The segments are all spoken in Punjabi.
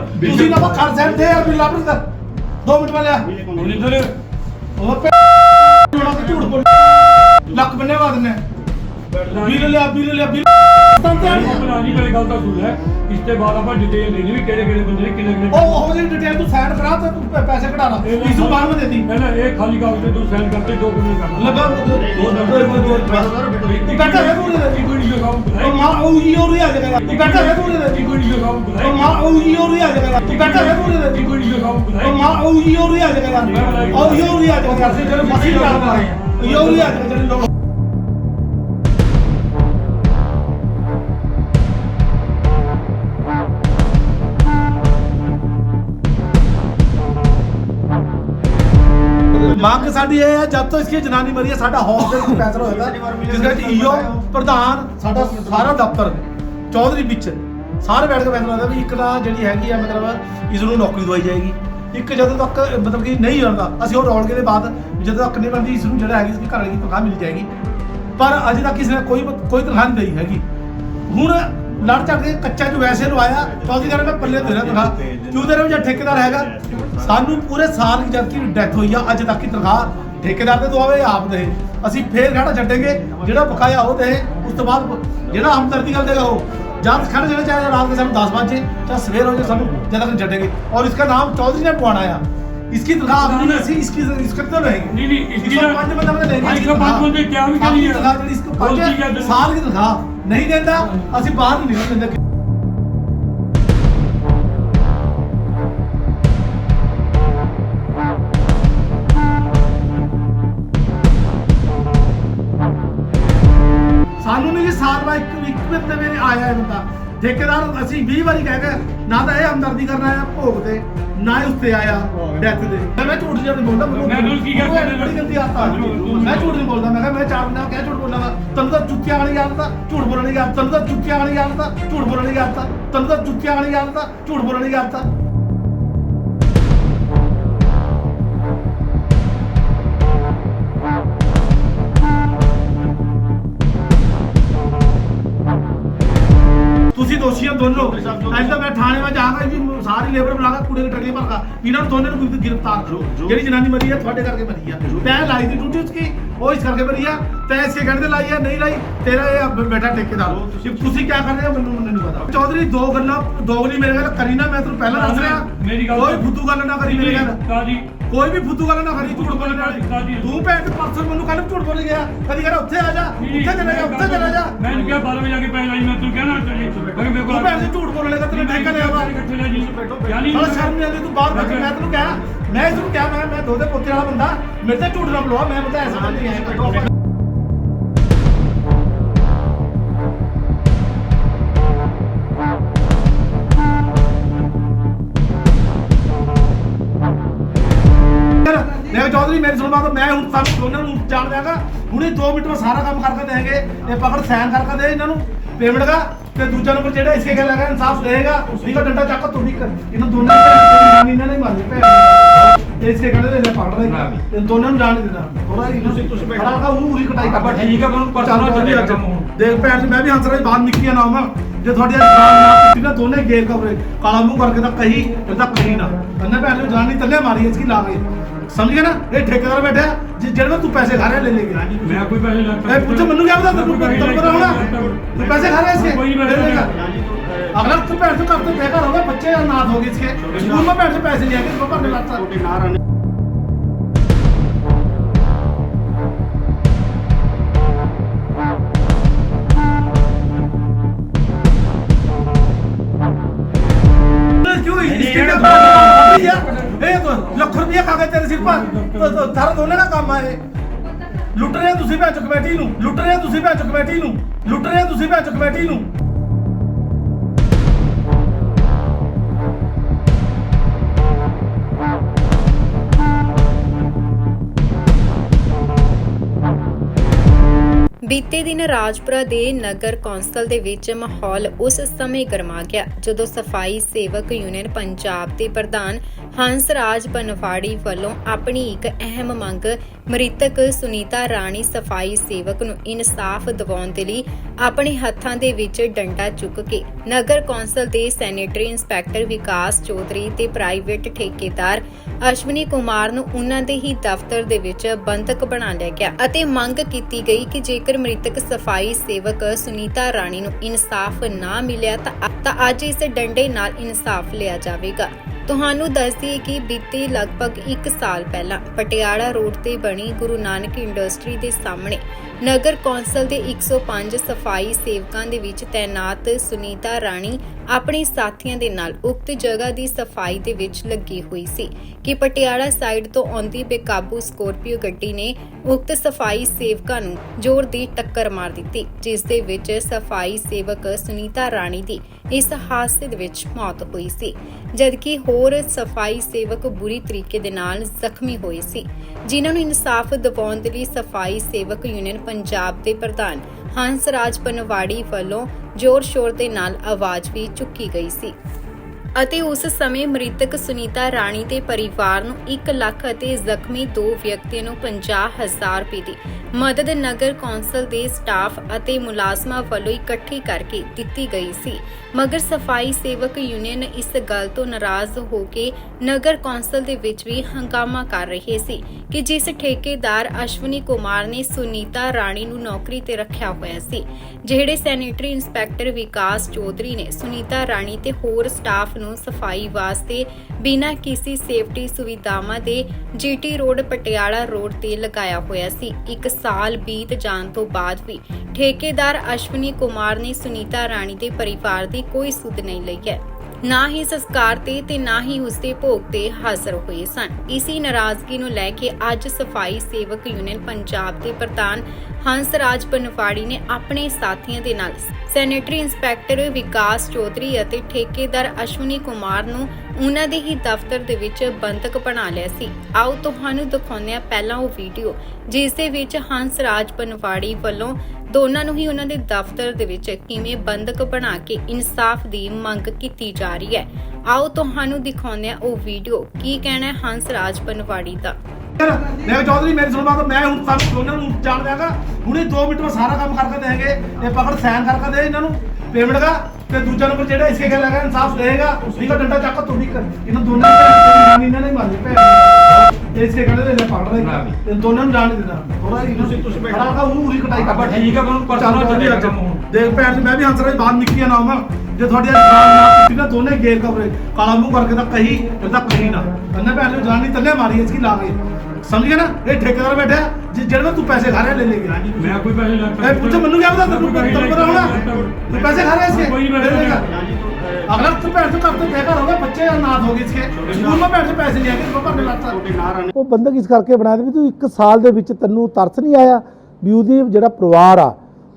ਤੁਸੀਂ ਨਾ ਕਰ ਸਕਦੇ ਯਾਰ ਬਿੱਲਾ ਪਰ ਦੋ ਮਿੰਟ ਪਹਿਲੇ। ਉਹ ਝੂਠ ਬੋਲ ਲੱਕ ਬੰਨੇ ਵਾ ਦਿੰਨੇ ਬਿੱਲ ਲਿਆ ਬਿੱਲ ਲਿਆ ਬਿੱਲ ਜੀ ਮੇਰੇ ਗੱਲ ਤਾਂ ਸੁਣ ਲੈ। ਇਸ ਤੋਂ ਬਾਅਦ ਆਪਾਂ ਡਿਟੇਲ ਦੇਣੀ ਵੀ ਕਿਹੜੇ ਕਿਹੜੇ ਬੰਦੇ ਨੇ ਕਿੰਨੇ ਕਿੰਨੇ ਉਹ ਉਹ ਜਿਹੀ ਡਿਟੇਲ ਤੂੰ ਸਾਈਨ ਕਰਾ ਤੇ ਤੂੰ ਪੈ- ਪੈਸੇ ਕਢਾ ਲਾ। ਇਸ ਨੂੰ ਬਾਅਦ ਵਿੱਚ ਦੇਤੀ ਪਹਿਲਾਂ ਇਹ ਖਾਲੀ ਕਾਗਜ਼ ਤੇ ਤੂੰ ਸਾਈਨ ਕਰਦੇ ਦੋ ਬੰਦੇ ਕਰ ਲੱਗਾ ਦੋ ਨੰਬਰ ਤੂੰ ਬੈਠਾ ਹੈ ਤੂੰ ਇੱਕ ਵੀਡੀਓ ਕੰਮ ਉਹ ਬੁਲਾਈ ਮਾਂ ਉਹ ਹੀ ਹੋ ਰਹੀ ਜਗਾ ਤੂੰ ਬੈਠਾ ਹੈ ਤੂੰ ਇੱਕ ਵੀਡੀਓ ਕੰਮ ਉਹ ਬੁਲਾਈ ਮਾਂ ਉਹ ਹੀ ਹੋ ਰਹੀ ਜਗਾ ਤੂੰ ਬੈਠਾ ਹੈ ਤੂੰ ਇੱਕ ਵੀਡੀਓ ਕੰਮ ਉਹ ਬੁਲਾਈ ਮਾਂ ਉਹ ਹੀ ਹੋ ਰਹੀ ਜਗਾ ਉਹ ਹੀ ਹੋ ਰਹੀ ਜਗਾ ਅਸੀਂ ਜਿਹੜੇ ਮਸੀ ਕਰ ਮਾਰੇ ਉਹ ਹੀ ਹੋ ਰਹੀ ਜਗਾ ਜਿਹੜੇ ਲੋਕ ਮੰਗ ਇਹ ਹੈ, ਜਦ ਤੋਂ ਇਸकी ਜਨਾਨੀ ਮਰੀ ਹੈ, ਸਾਡਾ ਹੌਸ ਦੇ ਵਿੱਚ ਫੈਸਲਾ ਹੋਏਗਾ ਜਿਸ ਵਿੱਚ ਈਓ ਪ੍ਰਧਾਨ, ਸਾਡਾ ਸਾਰਾ ਦਫ਼ਤਰ, ਚੌਧਰੀ ਵਿੱਚ, ਸਾਰੇ ਬੈਠ ਕੇ ਫੈਸਲਾ ਹੋਏਗਾ ਵੀ ਇੱਕ ਤਾਂ ਜਿਹੜੀ ਹੈਗੀ ਆ, ਮਤਲਬ ਇਸ ਨੂੰ ਨੌਕਰੀ ਦਵਾਈ ਜਾਏਗੀ। ਇੱਕ ਜਦੋਂ ਤੱਕ, ਮਤਲਬ ਕਿ ਨਹੀਂ ਹੁੰਦਾ ਅਸੀਂ ਉਹ ਰੌਲਗੇ ਦੇ ਬਾਅਦ ਜਦੋਂ ਤੱਕ ਨਹੀਂ ਬਣਦੀ ਇਸ ਨੂੰ ਜਿਹੜਾ ਹੈਗੀ, ਇਸਦੀ ਘਰ ਵਾਲੀ ਦੀ ਤਨਖਾਹ ਮਿਲ ਜਾਏਗੀ। ਪਰ ਅਜੇ ਤੱਕ ਕਿਸੇ ਨੇ ਕੋਈ ਕੋਈ ਤਨਖਾਹ ਨਹੀਂ ਦਈ ਹੈਗੀ। ਹੁਣ ਲੜ ਝੜ ਕੇ ਕੱਚਾ ਜੋ ਵੈਸੇ ਲਵਾਇਆ, ਚੌਧਰੀ ਕਹਿੰਦਾ ਮੈਂ ਪੱਲੇ ਦੇ ਰਿਹਾ ਤਨਖਾਹ। ਚੌਧਰੀ ਵਜਾ ਠੇਕੇਦਾਰ ਹੈਗਾ। ਸਾਨੂੰ ਪੂਰੇ ਸਾਲ ਦੀ ਜਦ ਡੈਥ ਹੋਈ ਆ ਅੱਜ ਤੱਕ ਦੀ ਤਨਖਾਹ ਠੇਕੇਦਾਰ ਦੇ ਦਵਾਵੇ ਆਪ ਦੇ। ਅਸੀਂ ਫੇਰ ਘਾਟਾ ਛੱਡਾਂਗੇ ਜਿਹੜਾ ਬਕਾਇਆ ਉਹ ਦੇ। ਉਸ ਤੋਂ ਬਾਅਦ ਜਿਹੜਾ ਹਮਦਰਦੀ ਗੱਲ ਦੇਗਾ ਉਹ। ਜਾਂ ਖੜ ਜਾਣਾ ਚਾਹੀਦਾ ਰਾਤ ਦੇ ਸਾਨੂੰ 10 ਵਜੇ ਜਾਂ ਸਵੇਰ ਹੋ ਜਾ ਸਾਨੂੰ ਜਦ ਤੱਕ ਛੱਡਾਂਗੇ। ਔਰ ਇਸਕਾ ਨਾਮ ਚੌਧਰੀ ਨੇ ਪਵਾਣਾ ਆ। इसकी तनख्वाह ਅਸੀਂ ना सी इसकी इसका तो रहेगी नहीं नहीं इसकी ना पांच बंदा बंदा लेंगे इसका पांच बंदे ਆਇਆ ਹੈ ਬੰਦਾ ਠੇਕੇਦਾਰ ਅਸੀਂ 20 ਵਾਰੀ ਕਹਿ ਗਏ ਨਾ ਤਾਂ ਇਹ ਹਮਦਰਦੀ ਕਰਨ ਆਇਆ ਭੋਗ ਤੇ ਨਾ ਹੀ ਉੱਤੇ ਆਇਆ ਡੈਥ ਦੇ ਮੈਂ ਮੈਂ ਝੂਠ ਜਿਹਾ ਨਹੀਂ ਬੋਲਦਾ ਮੈਨੂੰ ਮੈਂ ਤੁਹਾਨੂੰ ਕੀ ਕਹਿ ਸਕਦਾ? ਬੜੀ ਗੰਦੀ ਆਦਤ ਆ ਗਈ। ਮੈਂ ਝੂਠ ਨਹੀਂ ਬੋਲਦਾ ਮੈਂ ਕਿਹਾ ਮੈਂ ਚਾਰ ਦਿਨਾਂ ਕਿਹਾ ਝੂਠ ਬੋਲਣਾ ਤੈਨੂੰ ਤਾਂ ਚੁੱਕਿਆ ਵਾਲੀ ਆਦਤ ਆ ਝੂਠ ਬੋਲਣ ਦੀ ਆਦਤ ਤੈਨੂੰ ਤਾਂ ਚੁੱਕਿਆ ਵਾਲੀ ਆਦਤ ਆ ਝੂਠ ਬੋਲਣ ਦੀ ਆਦਤ ਆ ਤੈਨੂੰ ਤਾਂ ਚੁੱਕਿਆ ਵਾਲੀ ਆਦਤ ਆ ਝੂਠ ਬੋਲਣ ਦੀ ਆਦਤ ਆ ਤੁਸੀਂ ਦੋਸ਼ੀ ਹੋ ਦੋਨੋਂ। ਅੱਜ ਤਾਂ ਮੈਂ ਥਾਣੇ ਵਿੱਚ ਆ ਕੇ ਜੀ ਸਾਰੀ ਲੇਬਰ ਬੁਲਾ ਕੇ ਕੁੜੇ ਦੇ ਟਰਲੇ ਭਰ ਕਾ ਇਹਨਾਂ ਨੂੰ ਦੋਨਾਂ ਨੂੰ ਗ੍ਰਿਫਤਾਰ ਕਰੋ। ਜਿਹੜੀ ਜਨਾਨੀ ਮਰੀ ਹੈ ਤੁਹਾਡੇ ਕਰਕੇ ਮਰੀ ਆ। ਤੈਂ ਲਾਈ ਦੀ ਡਿਊਟੀ ਉਸकी ਉਹ ਇਸ ਕਰਕੇ ਮਰੀ ਆ। ਤੈਂ ਇਸੇ ਕਹਿੰਦੇ ਲਾਈ ਆ ਨਹੀਂ ਲਾਈ ਤੇਰਾ ਇਹ ਬੇਟਾ ਠੇਕੇਦਾਰ। ਤੁਸੀਂ ਤੁਸੀਂ ਕੀ ਕਰ ਰਹੇ ਹੋ ਮੈਨੂੰ ਮੈਨੂੰ ਨਹੀਂ ਪਤਾ। ਚੌਧਰੀ ਦੋ ਗੱਲਾਂ ਦੋਗਲੀ ਮੇਰੇ ਨਾਲ ਕਰੀ ਨਾ ਮੈਂ ਤੈਨੂੰ ਪਹਿਲਾਂ ਦੱਸ ਰਿਹਾ। ਮੇਰੀ ਗੱਲ ਕੋਈ ਫੁੱਦੂ ਗੱਲ ਨਾ ਕਰੀ ਮੇਰੇ ਨਾਲ। ਕਾਜੀ ਕੋਈ ਵੀ ਫੁੱਦੂ ਗੱਲ ਨਾ ਕਰੀ ਝੂਠ ਬੋਲਣ ਵਾਲੀ। ਤੂੰ ਭੈਣ ਤੇ ਪਰਸੋਂ ਮੈਨੂੰ ਕੱਲ ਝੂਠ ਬੋਲ ਗਿਆ। ਕਦੀ ਕਹਿੰਦਾ ਉੱਥੇ ਆ ਜਾ ਉੱਥੇ ਚਲੇ ਜਾ ਉੱਥੇ ਚਲੇ ਜਾ। ਮੈਂ ਕਿਹਾ 12 ਵਜੇ ਆ ਕੇ ਪੈਣ ਆਈ ਮੈਂ ਤੂੰ ਕਹਿਣਾ ਚੱਲੀ ਮੈਂ ਮੇਰੇ ਤੂੰ ਭੈਣ ਤੇ ਝੂਠ ਬੋਲਣ ਲੱਗਾ ਤੈਨੂੰ ਠੇਕਾ ਲਿਆ ਵਾ। ਇਕੱਠੇ ਲੈ ਜੀ। ਯਾਨੀ ਸ਼ਰਮ ਨਹੀਂ ਆਉਂਦੀ ਤੂੰ ਬਾਹਰ ਬੈਠ ਕੇ ਮੈਂ ਤੈਨੂੰ ਕਿਹਾ। ਮੈਂ ਤੈਨੂੰ ਕਿਹਾ ਮੈਂ ਮੈਂ ਦੋਦੇ ਪੋਤੇ ਵਾਲਾ ਬੰਦਾ ਮੇਰੇ ਤੇ ਝੂਠ ਨਾ ਬੁਲਵਾ ਮੈਂ ਬੰਦਾ ਐਸਾ ਨਹੀਂ ਹੈ ਸੁਣ ਬਾਤ ਮੈਂ ਹੁਣ ਤੁਹਾਨੂੰ ਦੋਨਾਂ ਨੂੰ ਜਾਣ ਦਿਆਂਗਾ। ਹੁਣੇ 2 ਮਿੰਟ ਵਿੱਚ ਸਾਰਾ ਕੰਮ ਕਰਕੇ ਦੇਣਗੇ। ਇਹ ਪਕੜ ਸਾਈਨ ਕਰਕੇ ਦੇ ਇਹਨਾਂ ਨੂੰ। ਪੇਮੈਂਟ ਦਾ। ਤੇ ਦੂਜਾ ਨੰਬਰ ਜਿਹੜਾ ਇਸਕੇ ਗੱਲ ਹੈਗਾ ਇਨਸਾਫ ਦੇਗਾ ਉਸਦੀ ਦਾ ਡੰਡਾ ਚੱਕ ਤੂੰ ਵੀ ਕਰ ਇਹਨਾਂ ਦੋਨਾਂ ਨੂੰ ਇਹਨਾਂ ਨੇ ਮਾਰੀ ਭੈਣ ਤੇ ਇਸਕੇ ਗੱਲ ਦੇ ਪਕੜ ਰਹੇ ਤੇ ਦੋਨਾਂ ਨੂੰ ਜਾਣ ਨਹੀਂ ਦੇਣਾ। ਥੋੜਾ ਜਿਹਾ ਤੁਸੀਂ ਤੁਸੀਂ ਬੈਠਾ। ਰਹਾ ਉਹ ਪੂਰੀ ਕਟਾਈ ਕਰ ਠੀਕ ਹੈ, ਮੈਨੂੰ ਪਰਸੋਂ ਨਾਲ ਚੱਲੇਗਾ ਕੰਮ ਹੁਣ। ਦੇਖ ਭੈਣ ਮੈਂ ਵੀ ਹੰਸਰਾਜ ਬਾਹਰ ਨਿਕਲਿਆ ਨਾ ਮੈਂ ਜੇ ਤੁਹਾਡੀ ਜਾਨ ਨਾ ਕੀਤੀ ਨਾ ਦੋਨੇ ਗੇਰ ਕਬਰੇ ਕਾਲਾ ਮੂੰਹ ਕਰਕੇ ਤਾਂ ਕਹੀ ਤੇ ਤਾਂ ਕਹੀ ਨਾ। ਅੰਨਾ ਭੈਣ ਨੂੰ ਜਾਨ ਨਹੀਂ ਤੱਲੇ ਮਾਰੀ ਇਸकी ਲਾ ਕੇ ਸਮਝ ਗਿਆ ਨਾ? ਇਹ ਠੇਕੇਦਾਰ ਬੈਠਾ ਜਿ- ਜਿਹੜਾ ਤੂੰ ਪੈਸੇ ਖਾ ਰਿਹਾ ਲੈ ਲੈ ਕੇ ਮੈਂ ਕੋਈ ਪੈਸੇ ਲੈਂਦਾ ਇਹ ਪੁੱਛ ਮੈਨੂੰ ਕਿਆ ਪਤਾ ਤੈਨੂੰ ਤੈਨੂੰ ਪਤਾ ਹੋਣਾ? ਤੂੰ ਪੈਸੇ ਖਾ ਰਿਹਾ ਸੀ ਕੋਈ ਨਹੀਂ। ਪੈਸੇ ਅਗਲਾ ਤੂੰ ਪੈਸੇ ਘਰ ਤੋਂ ਬੇਘਰ ਹੋ ਗਿਆ ਬੱਚੇ ਅਨਾਥ ਹੋ ਗਏ ਇਸਕੇ। ਸਕੂਲ ਮੈਂ ਪੈਸੇ ਪੈਸੇ ਲਿਆ ਕੇ ਬਾਬਾ ਨੇ ਲਾਤਾ। ਤੁਹਾਡੇ ਨਾਂ ਰਾਣੇ ਕਿਉਂ ਇਸ ਲੱਖ ਖਾ ਗਏ ਤੇਰੇ ਸਿਰ ਪਰ तो- तो ਤਾਰਾ ਕੰਮ ਆਏ। ਲੁੱਟ ਰਹੇ ਹੋ ਤੁਸੀਂ ਭੈਣ ਚੋ ਕਮੇਟੀ ਨੂੰ। ਲੁੱਟ ਰਹੇ ਹੋ ਤੁਸੀਂ ਭੈਣ ਚੋ ਕਮੇਟੀ ਨੂੰ। ਲੁੱਟ ਰਹੇ ਹੋ ਤੁਸੀਂ ਭੈਣ ਚੋ ਕਮੇਟੀ ਨੂੰ। ਬੀਤੇ ਦਿਨ ਰਾਜਪੁਰਾ ਦੇ ਨਗਰ ਕੌਂਸਲ ਦੇ ਵਿੱਚ ਮਾਹੌਲ ਉਸ ਸਮੇਂ ਗਰਮਾ ਗਿਆ, ਜਦੋਂ ਸਫ਼ਾਈ ਸੇਵਕ ਯੂਨੀਅਨ ਪੰਜਾਬ ਦੇ ਪ੍ਰਧਾਨ ਹੰਸ ਰਾਜ ਬਨਵਾੜੀ ਵੱਲੋਂ ਆਪਣੀ ਇੱਕ ਅਹਿਮ ਮੰਗ ਮ੍ਰਿਤਕ ਸੁਨੀਤਾ ਰਾਣੀ ਸਫ਼ਾਈ ਸੇਵਕ ਨੂੰ ਇਨਸਾਫ ਦਿਵਾਉਣ ਦੇ ਲਈ ਆਪਣੇ ਹੱਥਾਂ ਦੇ ਵਿੱਚ ਡੰਡਾ ਚੁੱਕ ਕੇ ਨਗਰ ਕੌਂਸਲ ਦੇ ਸੈਨੇਟਰੀ ਇੰਸਪੈਕਟਰ ਵਿਕਾਸ ਚੌਧਰੀ ਤੇ ਪ੍ਰਾਈਵੇਟ ਠੇਕੇਦਾਰ ਅਸ਼ਵਨੀ ਕੁਮਾਰ ਨੂੰ ਉਹਨਾਂ ਦੇ ਹੀ ਦਫ਼ਤਰ ਦੇ ਵਿੱਚ ਬੰਦਕ ਬਣਾ ਲਿਆ ਗਿਆ ਅਤੇ ਮੰਗ ਕੀਤੀ ਗਈ ਕਿ ਜੇਕਰ ਮ੍ਰਿਤਕ ਸਫ਼ਾਈ ਸੇਵਕ ਸੁਨੀਤਾ ਰਾਣੀ ਨੂੰ ਇਨਸਾਫ ਨਾ ਮਿਲਿਆ ਤਾਂ ਤਾਂ ਅੱਜ ਇਸ ਡੰਡੇ ਨਾਲ ਇਨਸਾਫ ਲਿਆ ਜਾਵੇਗਾ। ਤੁਹਾਨੂੰ ਦੱਸ ਦਈਏ ਕਿ ਬੀਤੇ ਲਗਭਗ 1 ਸਾਲ ਪਹਿਲਾਂ ਪਟਿਆਲਾ ਰੋਡ ਤੇ ਬਣੀ ਗੁਰੂ ਨਾਨਕ ਇੰਡਸਟਰੀ ਦੇ ਸਾਹਮਣੇ ਨਗਰ ਕੌਂਸਲ ਦੇ 105 ਸਫ਼ਾਈ ਸੇਵਕਾਂ ਦੇ ਵਿੱਚ ਤੈਨਾਤ ਸੁਨੀਤਾ ਰਾਣੀ ਆਪਣੇ ਸਾਥੀਆਂ ਦੇ ਨਾਲ ਉਕਤ ਜਗ੍ਹਾ ਦੀ ਸਫ਼ਾਈ ਦੇ ਵਿੱਚ ਲੱਗੀ ਹੋਈ ਸੀ ਕਿ ਪਟਿਆਲਾ ਸਾਈਡ ਤੋਂ ਆਉਂਦੀ ਬੇਕਾਬੂ ਸਕੋਰਪੀਓ ਗੱਡੀ ਨੇ ਉਕਤ ਸਫ਼ਾਈ ਸੇਵਕਾਂ ਨੂੰ ਜ਼ੋਰ ਦੀ ਟੱਕਰ ਮਾਰ ਦਿੱਤੀ, ਜਿਸ ਦੇ ਵਿੱਚ ਸਫ਼ਾਈ ਸੇਵਕ ਸੁਨੀਤਾ ਰਾਣੀ ਦੀ ਇਸ ਹਾਦਸੇ ਦੇ ਵਿੱਚ ਮੌਤ ਹੋਈ ਸੀ, ਜਦਕਿ ਹੋਰ ਸਫ਼ਾਈ ਸੇਵਕ ਬੁਰੀ ਤਰੀਕੇ ਦੇ ਨਾਲ ਜ਼ਖਮੀ ਹੋਏ ਸੀ, ਜਿਨ੍ਹਾਂ ਨੂੰ ਇਨਸਾਫ ਦਿਵਾਉਣ ਦੇ ਲਈ ਸਫ਼ਾਈ ਸੇਵਕ ਯੂਨੀਅਨ ਪੰਜਾਬ ਦੇ ਪ੍ਰਧਾਨ ਹੰਸ ਰਾਜ ਪਨਵਾੜੀ ਵੱਲੋਂ ਜ਼ੋਰ ਸ਼ੋਰ ਦੇ ਨਾਲ ਆਵਾਜ਼ ਵੀ ਚੁੱਕੀ ਗਈ ਸੀ। ਅਤੇ ਉਸ ਸਮੇਂ ਮ੍ਰਿਤਕ ਸੁਨੀਤਾ ਰਾਣੀ ਦੇ ਪਰਿਵਾਰ ਨੂੰ 1 ਲੱਖ ਅਤੇ ਜ਼ਖਮੀ ਦੋ ਵਿਅਕਤੀਆਂ ਨੂੰ 50000 ਰੁਪਏ ਦੀ ਮਦਦ ਨਗਰ ਕੌਂਸਲ ਦੇ ਸਟਾਫ ਅਤੇ ਮੁਲਾਜ਼ਮਾਂ ਵੱਲੋਂ ਇਕੱਠੀ ਕਰਕੇ ਦਿੱਤੀ ਗਈ ਸੀ। ਮਗਰ ਸਫ਼ਾਈ ਸੇਵਕ ਯੂਨੀਅਨ ਇਸ ਗੱਲ ਤੋਂ ਨਾਰਾਜ਼ ਹੋ ਕੇ ਨਗਰ ਕੌਂਸਲ ਦੇ ਵਿੱਚ ਵੀ ਹੰਗਾਮਾ ਕਰ ਰਹੇ ਸੀ ਕਿ ਜਿਸ ਠੇਕੇਦਾਰ ਅਸ਼ਵਨੀ ਕੁਮਾਰ ਨੇ ਸੁਨੀਤਾ ਰਾਣੀ ਨੂੰ ਨੌਕਰੀ ਤੇ ਰੱਖਿਆ ਹੋਇਆ ਸੀ, ਜਿਹੜੇ ਸੈਨੇਟਰੀ ਇੰਸਪੈਕਟਰ ਵਿਕਾਸ ਚੌਧਰੀ ਨੇ ਸੁਨੀਤਾ ਰਾਣੀ ਤੇ ਹੋਰ ਸਟਾਫ ਨੂੰ ਸਫ਼ਾਈ ਵਾਸਤੇ ਬਿਨਾਂ ਕਿਸੇ ਸੇਫਟੀ ਸੁਵਿਧਾਵਾਂ ਦੇ ਜੀਟੀ ਰੋਡ ਪਟਿਆਲਾ ਰੋਡ ਤੇ ਲਗਾਇਆ ਹੋਇਆ ਸੀ। ਇੱਕ ਸਾਲ ਬੀਤ ਜਾਣ ਤੋਂ ਬਾਅਦ ਵੀ ਠੇਕੇਦਾਰ ਅਸ਼ਵਨੀ ਕੁਮਾਰ ਨੇ ਸੁਨੀਤਾ ਰਾਣੀ ਦੇ ਪਰਿਵਾਰ ਦੀ ਕੋਈ ਸੁਧ ਨਹੀਂ ਲਈ ਹੈ। ਨਾ ਹੀ ਸੰਸਕਾਰ ਤੇ ਤੇ ਨਾ ਹੀ ਉਸਦੇ ਭੋਗ ਤੇ ਹਾਜ਼ਰ ਹੋਏ ਸਨ। ਇਸੀ ਨਾਰਾਜ਼ਗੀ ਨੂੰ ਲੈ ਕੇ ਅੱਜ ਸਫ਼ਾਈ ਸੇਵਕ ਯੂਨੀਅਨ ਪੰਜਾਬ ਦੇ ਪ੍ਰਧਾਨ ਹੰਸ ਰਾਜ ਬਨਵਾੜੀ ਨੇ ਆਪਣੇ ਸਾਥੀਆਂ ਦੇ ਨਾਲ ਸੈਨੇਟਰੀ ਇੰਸਪੈਕਟਰ ਵਿਕਾਸ ਚੌਧਰੀ ਅਤੇ ਠੇਕੇਦਾਰ ਅਸ਼ਵਨੀ ਕੁਮਾਰ ਨੂੰ ਉਹਨਾਂ ਦੇ ਹੀ ਦਫ਼ਤਰ ਦੇ ਵਿੱਚ ਬੰਦਕ ਬਣਾ ਲਿਆ ਸੀ। ਆਓ ਤੁਹਾਨੂੰ ਦਿਖਾਉਂਦੇ ਹਾਂ ਪਹਿਲਾਂ ਉਹ ਵੀਡੀਓ, ਜਿਸ ਦੇ ਵਿੱਚ ਹੰਸ ਰਾਜ ਬਨਵਾੜੀ ਵੱਲੋਂ ਦੋਨਾਂ ਨੂੰ ਹੀ ਉਹਨਾਂ ਦੇ ਦਫ਼ਤਰ ਦੇ ਵਿੱਚ ਕਿਵੇਂ ਬੰਦਕ ਬਣਾ ਕੇ ਇਨਸਾਫ ਦੀ ਮੰਗ ਕੀਤੀ ਜਾ ਰਹੀ ਹੈ। ਆਓ ਤੁਹਾਨੂੰ ਦਿਖਾਉਂਦੇ ਹਾਂ ਉਹ ਵੀਡੀਓ, ਕੀ ਕਹਿਣਾ ਹੈ ਹੰਸ ਰਾਜ ਬਨਵਾੜੀ ਦਾ। ਮੈਂ ਚੌਧਰੀ, ਮੇਰੀ ਸੁਣ ਬਾਤ, ਮੈਂ ਹੁਣ ਤੁਹਾਨੂੰ ਦੋਨਾਂ ਨੂੰ ਜਾਣ ਦਿਆਂਗਾ ਹੁਣੇ 2 ਮਿੰਟ ਵਿੱਚ ਸਾਰਾ ਕੰਮ ਕਰਕੇ ਦੇਣਗੇ ਇਹ ਪਕੜ ਸਾਈਨ ਕਰਕੇ ਦੇ ਇਹਨਾਂ ਨੂੰ। ਪੇਮੈਂਟ ਦਾ ਤੇ ਦੂਜਾ ਨੰਬਰ ਜਿਹੜਾ ਇਸਕੇ ਗੱਲ ਹੈਗਾ ਇਨਸਾਫ ਦੇਗਾ ਨਹੀਂ ਤਾਂ ਡੰਡਾ ਚੱਕ ਤੂੰ ਨਹੀਂ ਕਰ ਇਹਨਾਂ ਦੋਨਾਂ ਨੂੰ ਇਹਨਾਂ ਨੇ ਮਾਰੀ ਭੈਣ। ਇਸਕੇ ਗੱਲ ਦੇ ਲੈ ਪਕੜ ਰਹੇ ਤੇ ਦੋਨਾਂ ਨੂੰ ਜਾਣ ਨਹੀਂ ਦੇਣਾ। ਥੋੜਾ ਤੁਸੀਂ ਤੁਸੀਂ ਬੈਠਾ। ਉਹ ਪੂਰੀ ਕਟਾਈ ਕਰ ਠੀਕ ਆ, ਤੁਹਾਨੂੰ ਪਰਸਨਲ ਅੱਜ। ਕੰਮ ਹੁਣ। ਦੇਖ ਭੈਣ ਜੀ ਮੈਂ ਵੀ ਹੰਸਰਾਜ ਬਾਹਰ ਨਿਕਲਿਆ ਨਾ ਮੈਂ ਜੇ ਤੁਹਾਡੀ ਅੱਜ ਜਾਨ ਨਾ ਕੀਤੀ ਨਾ ਦੋਨੇ ਗੇਰ ਕਬਰੇ। ਕਾਲਾ ਮੂੰਹ ਕਰਕੇ ਤਾਂ ਕਹੀ ਫਿਰ ਤਾਂ ਕਹੀ ਨਾ। ਅੰਨੇ ਭੈਣ ਨੂੰ ਜਾਨ ਨਹੀਂ ਤੱਲੇ ਮਾਰੀ ਇਸ ਕੀ ਲਾ ਗਈ ਸਮਝ ਗਿਆ ਨਾ? ਇਹ ਠੇਕੇਦਾਰ ਬੈਠਾ ਜਿ ਜਿਹੜਾ ਤੂੰ ਪੈਸੇ ਖਾ ਰਿਹਾ ਲੈ ਲੈ ਗਿਆ। ਮੈਂ ਕੋਈ ਪੈਸੇ ਲੈ ਇਹ ਪੁੱਛ ਮੈਨੂੰ ਕਿਆ ਪਤਾ ਤੈਨੂੰ ਤੈਨੂੰ ਪਤਾ ਹੋਣਾ ਤੂੰ ਪੈਸੇ ਖਾ ਰਿਹਾ ਇਸਕੇ? ਕੋਈ अगर तुम पैसे करते बेकार होगा बच्चे अनाथ होगी इसके स्कूल में पैसे पैसे लिया भरने लगता ਉਹ ਬੰਦਕ ਇਸ ਕਰਕੇ ਬਣਾਇਆ ਵੀ ਤੂੰ 1 ਸਾਲ ਦੇ ਵਿੱਚ ਤੈਨੂੰ ਤਰਸ ਨਹੀਂ ਆਇਆ ਵੀ ਉਹਦੀ ਜਿਹੜਾ ਪਰਿਵਾਰ ਆ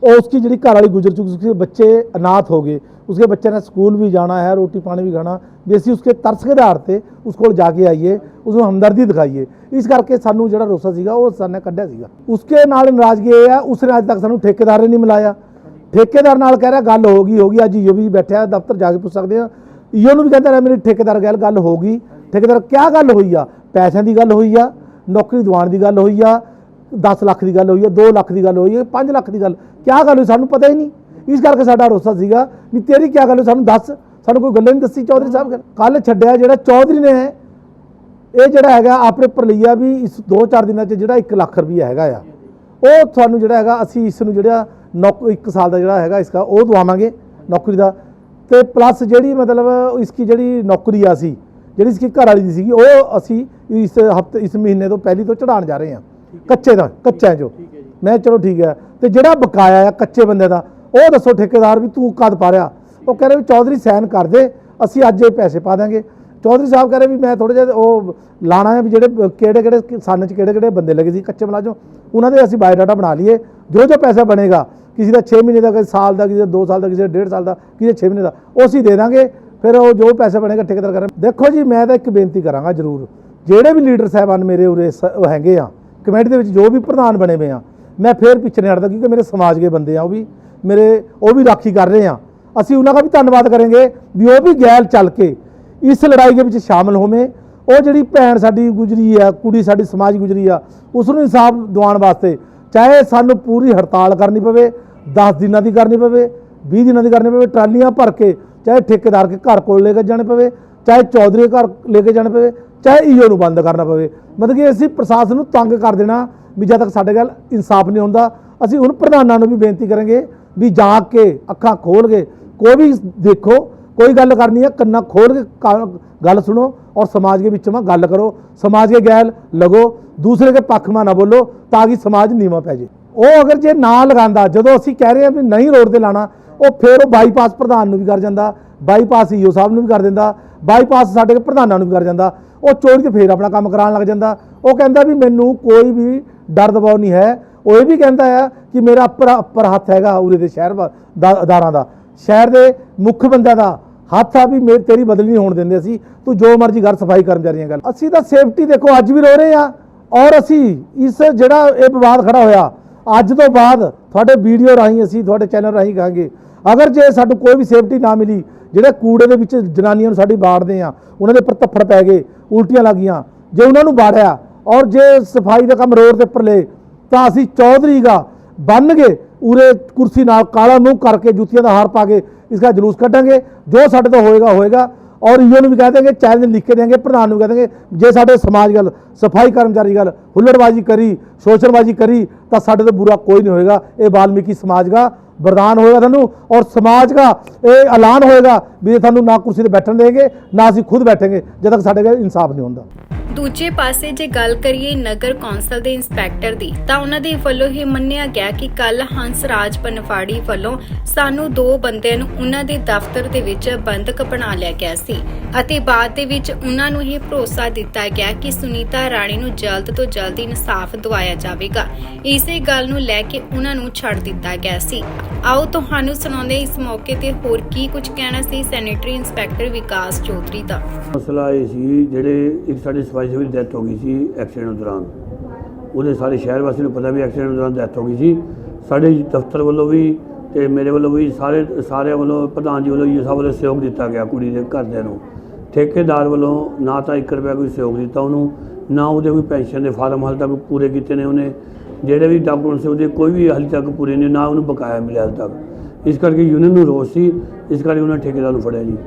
ਉਹ उसकी ਜਿਹੜੀ ਘਰ ਵਾਲੀ ਗੁਜ਼ਰ ਚੁੱਕੀ उसके बच्चे अनाथ हो गए उसके बच्चे ने स्कूल भी जाना है रोटी पानी भी ਖਾਣਾ। ਅਸੀਂ ਉਸਕੇ ਤਰਸ के ਆਧਾਰ ਤੇ ਉਸ ਕੋਲ ਜਾ ਕੇ ਆਈਏ ਉਸ ਨੂੰ ਹਮਦਰਦੀ ਦਿਖਾਈਏ। ਇਸ ਕਰਕੇ ਸਾਨੂੰ ਜਿਹੜਾ ਰੋਸਾ ਸੀਗਾ, ਉਹ ਸਾਨੇ ਕੱਢਿਆ ਸੀਗਾ। ਉਸਕੇ ਨਾਲ ਨਾਰਾਜ਼ਗੀ ਇਹ ਆ ਉਸਨੇ ਅੱਜ ਤੱਕ ਸਾਨੂੰ ਠੇਕੇਦਾਰ ਨਹੀਂ ਮਿਲਾਇਆ। ਠੇਕੇਦਾਰ ਨਾਲ ਕਹਿ ਰਿਹਾ, ਗੱਲ ਹੋ ਗਈ ਹੋ ਗਈ, ਅੱਜ ਯੋ ਵੀ ਬੈਠਿਆ, ਦਫ਼ਤਰ ਜਾ ਕੇ ਪੁੱਛ ਸਕਦੇ ਆ। ਯੋ ਨੂੰ ਵੀ ਕਹਿੰਦਾ ਰਿਹਾ, ਮੇਰੇ ਠੇਕੇਦਾਰ ਗੱਲ ਗੱਲ ਹੋ ਗਈ। ਠੇਕੇਦਾਰ, ਕਿਆ ਗੱਲ ਹੋਈ ਆ? ਪੈਸਿਆਂ ਦੀ ਗੱਲ ਹੋਈ ਆ, ਨੌਕਰੀ ਦਿਵਾਉਣ ਦੀ ਗੱਲ ਹੋਈ ਆ 10 ਲੱਖ ਦੀ ਗੱਲ ਹੋਈ ਹੈ 2 ਲੱਖ ਦੀ ਗੱਲ ਹੋਈ ਹੈ 5 ਲੱਖ ਦੀ ਗੱਲ। ਕਿਆ ਗੱਲ ਹੋਈ? ਸਾਨੂੰ ਪਤਾ ਹੀ ਨਹੀਂ। ਇਸ ਕਰਕੇ ਸਾਡਾ ਰੋਸਾ ਸੀਗਾ ਵੀ ਤੇਰੀ ਕਿਆ ਗੱਲ ਹੋਈ? ਸਾਨੂੰ ਦੱਸ। ਸਾਨੂੰ ਕੋਈ ਗੱਲ ਨਹੀਂ ਦੱਸੀ ਚੌਧਰੀ ਸਾਹਿਬ। ਕੱਲ ਛੱਡਿਆ ਜਿਹੜਾ ਚੌਧਰੀ ਨੇ, ਇਹ ਜਿਹੜਾ ਹੈਗਾ ਆਪਣੇ ਉੱਪਰ ਲਈਆ ਵੀ ਇਸ 2-4 ਦਿਨਾਂ 'ਚ ਜਿਹੜਾ 1 ਲੱਖ ਰੁਪਈਆ ਹੈਗਾ ਆ। ਉਹ ਤੁਹਾਨੂੰ ਜਿਹੜਾ ਹੈਗਾ, ਅਸੀਂ ਇਸ ਨੂੰ ਜਿਹੜਾ ਨੌਕ 1 ਸਾਲ ਦਾ ਜਿਹੜਾ ਹੈਗਾ ਇਸਕਾ ਉਹ ਦਵਾਵਾਂਗੇ ਨੌਕਰੀ ਦਾ। ਤੇ ਪਲੱਸ ਜਿਹੜੀ ਮਤਲਬ ਇਸकी ਜਿਹੜੀ ਨੌਕਰੀ ਆ ਸੀ ਜਿਹੜੀ ਇਸकी ਘਰ ਵਾਲੀ ਦੀ ਸੀਗੀ, ਉਹ ਅਸੀਂ ਇਸ ਹਫ਼ਤੇ, ਇਸ ਮਹੀਨੇ ਤੋਂ ਪਹਿਲੀ ਤੋਂ ਚੜਾਉਣ ਜਾ ਰਹੇ ਹਾਂ। ਕੱਚੇ ਦਾ ਕੱਚਾ ਜੋ ਮੈਂ ਚਲੋ ਠੀਕ ਹੈ। ਤੇ ਜਿਹੜਾ ਬਕਾਇਆ ਆ ਕੱਚੇ ਬੰਦੇ ਦਾ ਉਹ ਦੱਸੋ ਠੇਕੇਦਾਰ ਵੀ ਤੂੰ ਕਦ ਪਾ ਰਿਹਾ ਉਹ ਕਹਿੰਦੇ ਵੀ ਚੌਧਰੀ ਸਾਈਨ ਕਰ ਦੇ ਅਸੀਂ ਅੱਜ ਇਹ ਪੈਸੇ ਪਾ ਦਾਂਗੇ ਚੌਧਰੀ ਸਾਹਿਬ ਕਹ ਰਹੇ ਵੀ ਮੈਂ ਥੋੜੇ ਜਿਹਾ ਉਹ ਲਾਣਾ ਹੈ ਵੀ ਜਿਹੜੇ ਕਿਹੜੇ ਕਿਹੜੇ ਸੰਨ ਚ ਕਿਹੜੇ ਕਿਹੜੇ ਬੰਦੇ ਲੱਗੇ ਸੀ ਕੱਚੇ ਮੁਲਾਜ਼ਮ ਉਹਨਾਂ ਦੇ ਅਸੀਂ ਬਾਇਓਡਾਟਾ ਬਣਾ ਲਈਏ। ਜੋ ਜੋ ਪੈਸਾ ਬਣੇਗਾ ਕਿਸੇ ਦਾ 6 ਮਹੀਨੇ ਦਾ ਕਿਸੇ ਸਾਲ ਦਾ ਕਿਸੇ ਦਾ 2 ਸਾਲ ਦਾ ਕਿਸੇ ਦਾ 1.5 ਸਾਲ ਦਾ ਕਿਸੇ 6 ਮਹੀਨੇ ਦਾ ਉਹ ਅਸੀਂ ਦੇ ਦਾਂਗੇ। ਫਿਰ ਉਹ ਜੋ ਪੈਸਾ ਬਣੇਗਾ ਠੇਕੇਦਾਰ ਕਰਾਂ ਦੇਖੋ ਜੀ ਮੈਂ ਤਾਂ ਇੱਕ ਬੇਨਤੀ ਕਰਾਂਗਾ ਜ਼ਰੂਰ। ਜਿਹੜੇ ਵੀ ਲੀਡਰ ਸਾਹਿਬਾਨ ਮੇਰੇ ਉਰੇ ਹੈਗੇ ਆ ਕਮੇਟੀ ਦੇ ਵਿੱਚ ਜੋ ਵੀ ਪ੍ਰਧਾਨ ਬਣੇ ਹੋਏ ਆ, ਮੈਂ ਫੇਰ ਪਿੱਛੇ ਨਹੀਂ ਹਟਦਾ ਕਿਉਂਕਿ ਮੇਰੇ ਸਮਾਜ ਦੇ ਬੰਦੇ ਆ, ਉਹ ਵੀ ਮੇਰੇ, ਉਹ ਵੀ ਰਾਖੀ ਕਰ ਰਹੇ ਆ। ਅਸੀਂ ਉਹਨਾਂ ਦਾ ਵੀ ਧੰਨਵਾਦ ਕਰਾਂਗੇ ਵੀ ਉਹ ਵੀ ਗੈਲ ਚੱਲ ਕੇ ਇਸ ਲੜਾਈ ਦੇ ਵਿੱਚ ਸ਼ਾਮਲ ਹੋਵੇਂ। ਉਹ ਜਿਹੜੀ ਭੈਣ ਸਾਡੀ ਗੁਜਰੀ ਆ, ਕੁੜੀ ਸਾਡੀ ਸਮਾਜ ਗੁਜਰੀ ਆ ਉਸ ਨੂੰ ਇਨਸਾਫ ਦਿਵਾਉਣ ਵਾਸਤੇ ਚਾਹੇ ਸਾਨੂੰ ਪੂਰੀ ਹੜਤਾਲ ਕਰਨੀ ਪਵੇ 10 ਦਿਨਾਂ ਦੀ ਕਰਨੀ ਪਵੇ 20 ਦਿਨਾਂ ਦੀ ਕਰਨੀ ਪਵੇ, ਟਰਾਲੀਆਂ ਭਰ ਕੇ, ਚਾਹੇ ਠੇਕੇਦਾਰ ਕੇ ਘਰ ਕੋਲ ਲੈ ਕੇ ਜਾਣੇ ਪਵੇ, ਚਾਹੇ ਚੌਧਰੀ ਘਰ ਲੈ ਕੇ ਜਾਣਾ ਪਵੇ ਚਾਹੇ ਈਓ ਨੂੰ ਬੰਦ ਕਰਨਾ ਪਵੇ ਮਤਲਬ ਕਿ ਅਸੀਂ ਪ੍ਰਸ਼ਾਸਨ ਨੂੰ ਤੰਗ ਕਰ ਦੇਣਾ ਵੀ ਜਦ ਤੱਕ ਸਾਡੇ ਗੱਲ ਇਨਸਾਫ ਨਹੀਂ ਹੁੰਦਾ ਅਸੀਂ ਹੁਣ ਪ੍ਰਧਾਨਾਂ ਨੂੰ ਵੀ ਬੇਨਤੀ ਕਰਾਂਗੇ ਵੀ ਜਾਗ ਕੇ ਅੱਖਾਂ ਖੋਲ ਕੇ ਕੋਈ ਵੀ ਦੇਖੋ ਕੋਈ ਗੱਲ ਕਰਨੀ ਹੈ ਕੰਨਾਂ ਖੋਲ ਕੇ ਕ- ਗੱਲ ਸੁਣੋ ਔਰ ਸਮਾਜ ਦੇ ਵਿੱਚ ਮੈਂ ਗੱਲ ਕਰੋ ਸਮਾਜ के गैल लगो ਦੂਸਰੇ ਕੇ ਪੱਖ ਮਾ ਨਾ ਬੋਲੋ ਤਾਂ ਕਿ ਸਮਾਜ ਨੀਵਾ ਪੈ ਜੇ ਉਹ ਅਗਰ ਜੇ ਨਾ ਲਗਾਉਂਦਾ ਜਦੋਂ ਅਸੀਂ ਕਹਿ ਰਹੇ ਹਾਂ ਵੀ ਨਹੀਂ ਰੋਡ ਤੇ ਲਾਣਾ ਉਹ ਫਿਰ ਉਹ ਬਾਈਪਾਸ ਪ੍ਰਧਾਨ ਨੂੰ ਵੀ ਕਰ ਜਾਂਦਾ ਬਾਈਪਾਸ ਈਓ ਸਾਹਿਬ ਨੂੰ ਵੀ ਕਰ ਦਿੰਦਾ ਬਾਈਪਾਸ ਸਾਡੇ ਪ੍ਰਧਾਨਾਂ ਨੂੰ ਵੀ ਕਰ ਜਾਂਦਾ ਉਹ ਚੋਰੀ ਤੇ ਫੇਰ ਆਪਣਾ ਕੰਮ ਕਰਾਉਣ ਲੱਗ ਜਾਂਦਾ। ਉਹ ਕਹਿੰਦਾ ਵੀ ਮੈਨੂੰ ਕੋਈ ਵੀ ਡਰ ਦਬਾਅ ਨਹੀਂ ਹੈ। ਉਹ ਇਹ ਵੀ ਕਹਿੰਦਾ ਆ ਕਿ ਮੇਰਾ ਅੱਪਰ ਅੱਪਰ ਹੱਥ ਹੈਗਾ ਉਰੇ ਦੇ ਸ਼ਹਿਰ ਵਾ- ਦਾ, ਅਦਾਰਾਂ ਦਾ। ਸ਼ਹਿਰ ਦੇ ਮੁੱਖ ਬੰਦਿਆਂ ਦਾ ਹੱਥ ਆ ਵੀ ਮੇਰੀ ਤੇਰੀ ਬਦਲੀ ਨਹੀਂ ਹੋਣ ਦਿੰਦੇ ਅਸੀਂ। ਤੂੰ ਜੋ ਮਰਜ਼ੀ ਘਰ ਸਫ਼ਾਈ ਕਰਮਚਾਰੀਆਂ ਗੱਲ। ਅਸੀਂ ਤਾਂ ਸੇਫਟੀ ਦੇਖੋ, ਅੱਜ ਵੀ ਰੋ ਰਹੇ ਆ। ਔਰ ਅਸੀਂ ਇਸ ਜਿਹੜਾ ਇਹ ਵਿਵਾਦ ਖੜਾ ਹੋਇਆ, ਅੱਜ ਤੋਂ ਬਾਅਦ ਤੁਹਾਡੇ ਵੀਡੀਓ ਰਾਹੀਂ ਅਸੀਂ ਤੁਹਾਡੇ ਚੈਨਲ ਰਾਹੀਂ ਕਹਾਂਗੇ, ਅਗਰ ਜੇ ਸਾਨੂੰ ਕੋਈ ਵੀ ਸੇਫਟੀ ਨਾ ਮਿਲੀ, ਜਿਹੜੇ ਕੂੜੇ ਦੇ ਵਿੱਚ ਜਨਾਨੀਆਂ ਨੂੰ ਸਾਡੀ ਬਾੜਦੇ ਆ, ਉਹਨਾਂ ਦੇ ਉੱਪਰ ਧੱਫੜ ਪੈ ਗਏ ਉਲਟੀਆਂ ਲੱਗੀਆਂ ਜੇ ਉਹਨਾਂ ਨੂੰ ਬਾੜਿਆ ਔਰ ਜੇ ਸਫ਼ਾਈ ਦਾ ਕੰਮ ਰੋਡ ਦੇ ਉੱਪਰ ਲੈ ਤਾਂ ਅਸੀਂ ਚੌਧਰੀ ਦਾ ਬੰਨ ਗਏ ਉਰੇ ਕੁਰਸੀ ਨਾਲ ਕਾਲਾ ਮੂੰਹ ਕਰਕੇ ਜੁੱਤੀਆਂ ਦਾ ਹਾਰ ਪਾ ਕੇ ਇਸ ਦਾ ਜਲੂਸ ਕੱਢਾਂਗੇ। ਜੋ ਸਾਡੇ ਤੋਂ ਹੋਏਗਾ ਹੋਏਗਾ। ਔਰ ਇਹਨੂੰ ਵੀ ਕਹਿ ਦੇਂਗੇ ਚੈਲੰਜ ਲਿਖ ਕੇ ਦੇਂਗੇ ਪ੍ਰਧਾਨ ਨੂੰ ਕਹਿ ਦੇਂਗੇ ਜੇ ਸਾਡੇ ਸਮਾਜ ਗੱਲ, ਸਫ਼ਾਈ ਕਰਮਚਾਰੀ ਗੱਲ, ਹੁੱਲੜਬਾਜ਼ੀ ਕਰੀ, ਸ਼ੋਸ਼ਣਬਾਜ਼ੀ ਕਰੀ, ਤਾਂ ਸਾਡੇ ਤੋਂ ਬੁਰਾ ਕੋਈ ਨਹੀਂ ਹੋਏਗਾ। ਇਹ ਵਾਲਮੀਕੀ ਸਮਾਜ ਦਾ ਵਰਦਾਨ ਹੋਏਗਾ ਤੁਹਾਨੂੰ ਔਰ ਸਮਾਜ ਦਾ ਇਹ ਐਲਾਨ ਹੋਏਗਾ ਵੀ ਇਹ ਤੁਹਾਨੂੰ ਨਾ ਕੁਰਸੀ ਤੇ ਬੈਠਣ ਦੇਗੇ ਨਾ ਅਸੀਂ ਖੁਦ ਬੈਠेंगे ਜਦ ਤੱਕ ਸਾਡੇ ਕੋਲ ਇਨਸਾਫ ਨਹੀਂ ਹੁੰਦਾ। ਦੂਜੇ ਪਾਸੇ ਜੇ ਗੱਲ ਕਰੀਏ ਨਗਰ ਕੌਂਸਲ ਦੇ ਇੰਸਪੈਕਟਰ ਦੀ, ਤਾਂ ਉਹਨਾਂ ਦੇ ਵੱਲੋਂ ਇਹ ਮੰਨਿਆ ਗਿਆ ਕਿ ਕੱਲ ਹੰਸ ਰਾਜ ਪਨਵਾੜੀ ਵੱਲੋਂ ਸਾਨੂੰ ਦੋ ਬੰਦਿਆਂ ਨੂੰ ਉਹਨਾਂ ਦੇ ਦਫ਼ਤਰ ਦੇ ਵਿੱਚ ਬੰਦਕ ਬਣਾ ਲਿਆ ਗਿਆ ਸੀ ਅਤੇ ਬਾਅਦ ਦੇ ਵਿੱਚ ਉਹਨਾਂ ਨੂੰ ਇਹ ਭਰੋਸਾ ਦਿੱਤਾ ਗਿਆ ਕਿ ਸੁਨੀਤਾ ਰਾਣੀ ਨੂੰ ਜਲਦ ਤੋਂ ਜਲਦ ਇਨਸਾਫ ਦਿਵਾਇਆ ਜਾਵੇਗਾ। ਇਸੇ ਗੱਲ ਨੂੰ ਲੈ ਕੇ ਉਹਨਾਂ ਨੂੰ ਛੱਡ ਦਿੱਤਾ ਗਿਆ ਸੀ। ਆਓ ਤੁਹਾਨੂੰ ਸੁਣਾਉਂਦੇ ਇਸ ਮੌਕੇ ਤੇ ਹੋਰ ਕੀ ਕੁਝ ਕਹਿਣਾ ਸੀ ਸੈਨੇਟਰੀ ਇੰਸਪੈਕਟਰ ਵਿਕਾਸ ਚੌਧਰੀ ਦਾ। ਮਸਲਾ ਇਹ ਸੀ ਜਿਹੜੇ ਇੱਕ ਸਾਡੇ ਸਫ਼ਾਈ ਸੇਵਕ ਦੀ ਡੈਥ ਹੋ ਗਈ ਸੀ ਐਕਸੀਡੈਂਟ ਦੌਰਾਨ। ਉਹਦੇ ਸਾਰੇ ਸ਼ਹਿਰ ਵਾਸੀ ਨੂੰ ਪਤਾ ਵੀ ਐਕਸੀਡੈਂਟ ਦੌਰਾਨ ਡੈਥ ਹੋ ਗਈ ਸੀ। ਸਾਡੇ ਦਫ਼ਤਰ ਵੱਲੋਂ ਵੀ ਤੇ ਮੇਰੇ ਵੱਲੋਂ ਵੀ ਸਾਰੇ, ਸਾਰਿਆਂ ਵੱਲੋਂ, ਪ੍ਰਧਾਨ ਜੀ ਵੱਲੋਂ ਇਹ ਸਭ ਵੱਲੋਂ ਸਹਿਯੋਗ ਦਿੱਤਾ ਗਿਆ ਕੁੜੀ ਦੇ ਘਰਦਿਆਂ ਨੂੰ। ਠੇਕੇਦਾਰ ਵੱਲੋਂ ਨਾ ਤਾਂ 1 ਰੁਪਿਆ ਕੋਈ ਸਹਿਯੋਗ ਦਿੱਤਾ ਉਹਨੂੰ, ਨਾ ਉਹਦੇ ਕੋਈ ਪੈਨਸ਼ਨ ਦੇ ਫਾਰਮ ਹਾਲੇ ਤੱਕ ਪੂਰੇ ਕੀਤੇ ਨੇ ਉਹਨੇ। ਜਿਹੜੇ ਵੀ ਡਾਕੂਮੈਂਟਸ ਉਹਦੇ ਕੋਈ ਵੀ ਹਾਲੇ ਤੱਕ ਪੂਰੇ ਨਹੀਂ ਨਾ ਉਹਨੂੰ ਬਕਾਇਆ ਮਿਲਿਆ ਹਾਲੇ ਤੱਕ। ਇਸ ਕਰਕੇ ਯੂਨੀਅਨ ਨੂੰ ਰੋਸ ਸੀ, ਇਸ ਕਰਕੇ ਉਹਨਾਂ ਠੇਕੇਦਾਰ ਨੂੰ ਫੜਿਆ ਜੀ।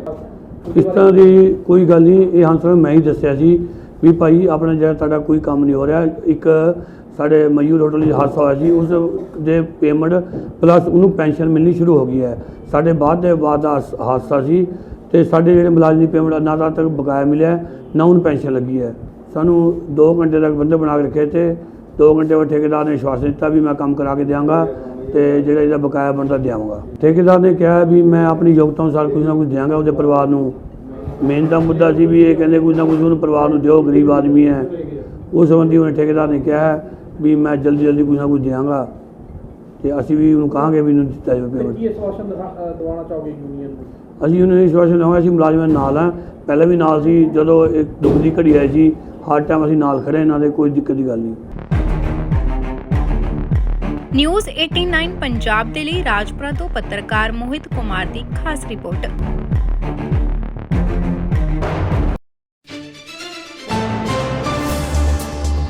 ਇਸ ਤਰ੍ਹਾਂ ਦੀ ਕੋਈ ਗੱਲ ਨਹੀਂ, ਇਹ ਹੰਸ ਨੂੰ ਮੈਂ ਹੀ ਦੱਸਿਆ ਸੀ ਵੀ ਭਾਈ ਆਪਣਾ ਜਿਹੜਾ ਤੁਹਾਡਾ ਕੋਈ ਕੰਮ ਨਹੀਂ ਹੋ ਰਿਹਾ, ਇੱਕ ਸਾਡੇ ਮਯੂਰ ਹੋਟਲ ਵਿੱਚ ਹਾਦਸਾ ਹੋਇਆ ਸੀ, ਉਸ ਦੇ ਪੇਮੈਂਟ ਪਲੱਸ ਉਹਨੂੰ ਪੈਨਸ਼ਨ ਮਿਲਣੀ ਸ਼ੁਰੂ ਹੋ ਗਈ ਹੈ। ਸਾਡੇ ਬਾਅਦ ਦੇ ਬਾਅਦ ਦਾ ਹਾਸ- ਹਾਦਸਾ ਸੀ ਤੇ ਸਾਡੇ ਜਿਹੜੇ ਮੁਲਾਜ਼ਮ ਦੀ ਪੇਮੈਂਟ ਨਾ ਤਾਂ ਤੱਕ ਬਕਾਇਆ ਮਿਲਿਆ, ਨਾ ਉਹਨੂੰ ਪੈਨਸ਼ਨ ਲੱਗੀ ਹੈ। ਸਾਨੂੰ 2 ਘੰਟੇ ਤੱਕ ਬੰਦੇ ਬਣਾ ਕੇ ਰੱਖੇ ਤੇ 2 ਘੰਟੇ ਬਾਅਦ ਠੇਕੇਦਾਰ ਨੇ ਵਿਸ਼ਵਾਸ ਦਿੱਤਾ ਵੀ ਮੈਂ ਕੰਮ ਕਰਾ ਕੇ ਦਿਆਂਗਾ ਤੇ ਜਿਹੜਾ ਇਹਦਾ ਬਕਾਇਆ ਬਣਦਾ ਦਿਆਂਗਾ। ਠੇਕੇਦਾਰ ਨੇ ਕਿਹਾ ਵੀ ਮੈਂ ਆਪਣੀ ਯੋਗਤਾ ਅਨੁਸਾਰ ਕੁਝ ਨਾ ਕੁਝ ਦਿਆਂਗਾ ਉਹਦੇ ਪਰਿਵਾਰ ਨੂੰ। ਮੇਨ ਤਾਂ ਮੁੱਦਾ ਸੀ ਵੀ ਇਹ ਕਹਿੰਦੇ ਕੁਝ ਨਾ ਕੁਝ ਉਹਨੂੰ ਪਰਿਵਾਰ ਨੂੰ ਦਿਓ ਗਰੀਬ ਆਦਮੀ ਹੈ। ਉਸ ਸੰਬੰਧੀ ਉਹਨੇ ਠੇਕੇਦਾਰ ਨੇ ਕਿਹਾ ਵੀ ਮੈਂ ਜਲਦੀ ਜਲਦੀ ਕੁਝ ਨਾ ਕੁਝ ਦਿਆਂਗਾ। ਤੇ ਅਸੀਂ ਵੀ ਉਹਨੂੰ ਕਹਾਂਗੇ ਵੀ ਇਹਨੂੰ ਦਿੱਤਾ ਜਾਵੇ ਪੇਮੈਂਟ ਕੀ ਅ, ਦਿਵਾਉਣਾ ਚਾਹੋਗੇ ਯੂਨੀਅਨ ਨੂੰ? ਅਸੀਂ ਉਹਨਾਂ ਨੂੰ ਵਿਸ਼ਵਾਸ ਹੋਇਆ ਅਸੀਂ ਮੁਲਾਜ਼ਮਾਂ ਦੇ ਨਾਲ ਆ। ਪਹਿਲਾਂ ਵੀ ਨਾਲ ਸੀ ਜਦੋਂ ਇੱਕ ਦੁੱਖ ਦੀ ਘੜੀ ਆਈ ਸੀ ਹਰ ਟਾਈਮ ਅਸੀਂ ਨਾਲ ਖੜੇ ਇਹਨਾਂ ਦੇ ਕੋਈ ਦਿੱਕਤ ਦੀ ਗੱਲ ਨਹੀਂ। ਨਿਊਜ਼ 89 ਪੰਜਾਬ ਦੇ ਲਈ ਰਾਜਪੁਰਾ ਤੋਂ ਪੱਤਰਕਾਰ ਮੋਹਿਤ ਕੁਮਾਰ ਦੀ ਖਾਸ ਰਿਪੋਰਟ।